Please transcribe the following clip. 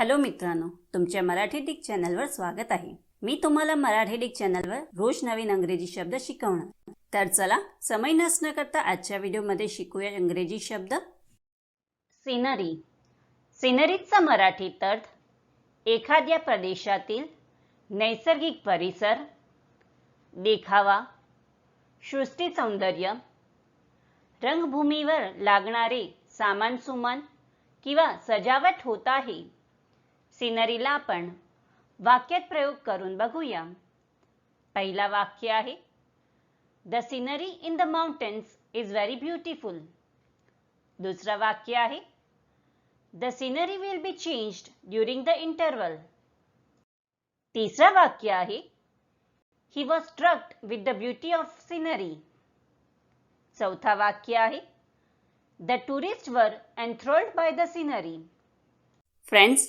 Hello मित्रांनो तुमच्या Marathi Dick चॅनलवर स्वागत आहे. मी तुम्हाला मराठी डिक चॅनलवर रोज नवीन इंग्रजी शब्द शिकवणार. तर चला समय नसणं करता आजच्या व्हिडिओमध्ये शिकूया इंग्रजी शब्द. सिनरी. सिनरीचा मराठीत अर्थ एखाद्या प्रदेशातील नैसर्गिक परिसर देखावा सृष्टी सौंदर्य रंगभूमीवर लागणारे सामान सुमान किंवा सजावट होत आहे. सिनरीला आपण वाक्यात प्रयोग करून बघूया. पहिला वाक्य आहे the scenery in the mountains is very beautiful दुसरं वाक्य आहे the scenery will be changed during the interval तिसरं वाक्य आहे he was strucked with the beauty of scenery चौथा वाक्य आहे the tourist were enthralled by the scenery friends